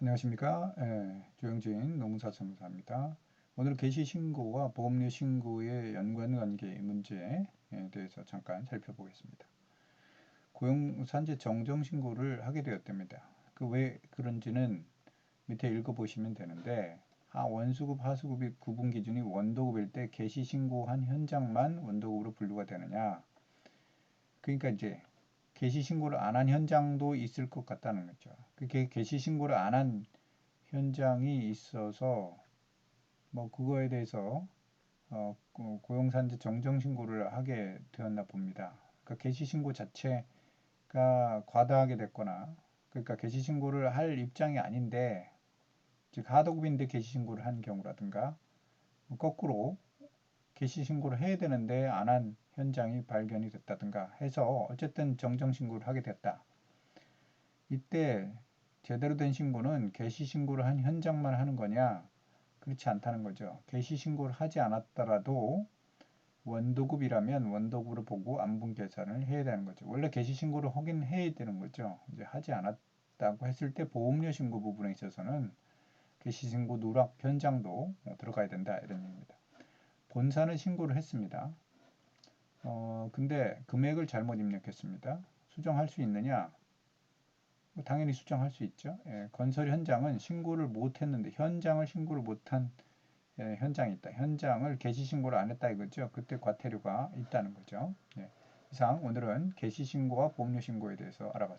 안녕하십니까. 예, 조영진 농사선무사입니다. 오늘 개시 신고와 보험료 신고의 연관관계 문제에 대해서 잠깐 살펴보겠습니다. 고용산재 정정 신고를 하게 되었답니다. 그 왜 그런지는 밑에 읽어보시면 되는데 하 원수급 하수급이 구분 기준이 원도급일 때 개시 신고한 현장만 원도급으로 분류가 되느냐 그러니까 이제 개시 신고를 안 한 현장도 있을 것 같다는 거죠. 그게 개시 신고를 안 한 현장이 있어서 뭐 그거에 대해서 어, 그 고용산재 정정 신고를 하게 되었나 봅니다. 그러니까 개시 신고 자체가 과다하게 됐거나 그러니까 개시 신고를 할 입장이 아닌데 즉 하도급인데 개시 신고를 한 경우라든가 뭐 거꾸로 개시 신고를 해야 되는데 안 한 현장이 발견이 됐다든가 해서 어쨌든 정정 신고를 하게 됐다. 이때 제대로 된 신고는 개시 신고를 한 현장만 하는 거냐? 그렇지 않다는 거죠. 개시 신고를 하지 않았더라도 원도급이라면 원도급으로 보고 안분 계산을 해야 되는 거죠. 원래 개시 신고를 하긴 해야 되는 거죠. 이제 하지 않았다고 했을 때 보험료 신고 부분에 있어서는 개시 신고 누락 현장도 들어가야 된다 이런 얘기입니다. 본사는 신고를 했습니다. 어, 근데 금액을 잘못 입력했습니다. 수정할 수 있느냐? 뭐 당연히 수정할 수 있죠. 예, 건설 현장은 신고를 못 했는데 현장을 신고를 못한 예, 현장이 있다. 현장을 개시 신고를 안 했다 이거죠. 그때 과태료가 있다는 거죠. 예, 이상 오늘은 개시 신고와 보험료 신고에 대해서 알아봤습니다.